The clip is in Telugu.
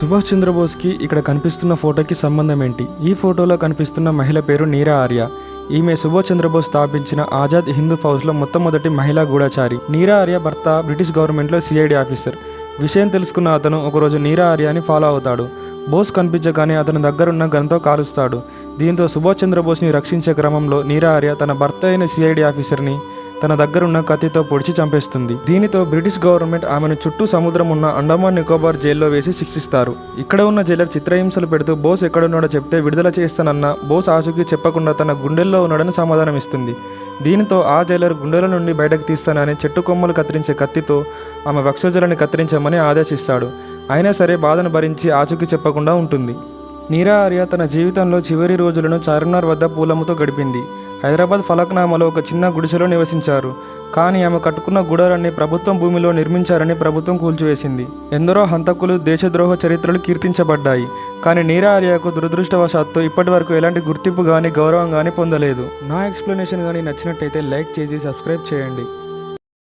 సుభాష్ చంద్రబోస్కి ఇక్కడ కనిపిస్తున్న ఫోటోకి సంబంధం ఏంటి? ఈ ఫోటోలో కనిపిస్తున్న మహిళ పేరు నీరా ఆర్య. ఈమె సుభాష్ చంద్రబోస్ స్థాపించిన ఆజాద్ హిందూ ఫౌజ్లో మొట్టమొదటి మహిళా గూఢచారి. నీరా ఆర్య భర్త బ్రిటిష్ గవర్నమెంట్లో సిఐడి ఆఫీసర్. విషయం తెలుసుకున్న అతను ఒకరోజు నీరా ఆర్యాని ఫాలో అవుతాడు. బోస్ కనిపించగానే అతని దగ్గరున్న గన్తో కాలుస్తాడు. దీంతో సుభాష్ చంద్రబోస్ని రక్షించే క్రమంలో నీరా ఆర్య తన భర్త అయిన సిఐడి ఆఫీసర్ని తన దగ్గరున్న కత్తితో పొడిచి చంపేస్తుంది. దీనితో బ్రిటిష్ గవర్నమెంట్ ఆమెను చుట్టూ సముద్రం ఉన్న అండమాన్ నికోబార్ జైల్లో వేసి శిక్షిస్తారు. ఇక్కడ ఉన్న జైలర్ చిత్రహింసలు పెడుతూ బోస్ ఎక్కడున్నాడో చెప్తే విడుదల చేస్తానన్న బోస్ ఆశుకి చెప్పకుండా తన గుండెల్లో ఉన్నాడని సమాధానం ఇస్తుంది. దీనితో ఆ జైలర్ గుండెల నుండి బయటకు తీస్తానని చెట్టు కొమ్మలు కత్తిరించే కత్తితో ఆమె వక్షోజలని కత్తిరించమని ఆదేశిస్తాడు. అయినా సరే బాధను భరించి ఆచూకీ చెప్పకుండా ఉంటుంది. నీరా ఆర్య తన జీవితంలో చివరి రోజులను చార్మినార్ వద్ద పూలముతో గడిపింది. హైదరాబాద్ ఫలక్నామాలో ఒక చిన్న గుడిసెలో నివసించారు. కానీ ఆమె కట్టుకున్న గుడారాన్ని ప్రభుత్వం భూమిలో నిర్మించారని ప్రభుత్వం కూల్చివేసింది. ఎందరో హంతకులు దేశద్రోహ చరిత్రలు కీర్తించబడ్డాయి. కానీ నీరా ఆర్యకు దురదృష్టవశాత్తు ఇప్పటి వరకు ఎలాంటి గుర్తింపు కానీ గౌరవం కానీ పొందలేదు. నా ఎక్స్ప్లెనేషన్ కానీ నచ్చినట్టయితే లైక్ చేసి సబ్స్క్రైబ్ చేయండి.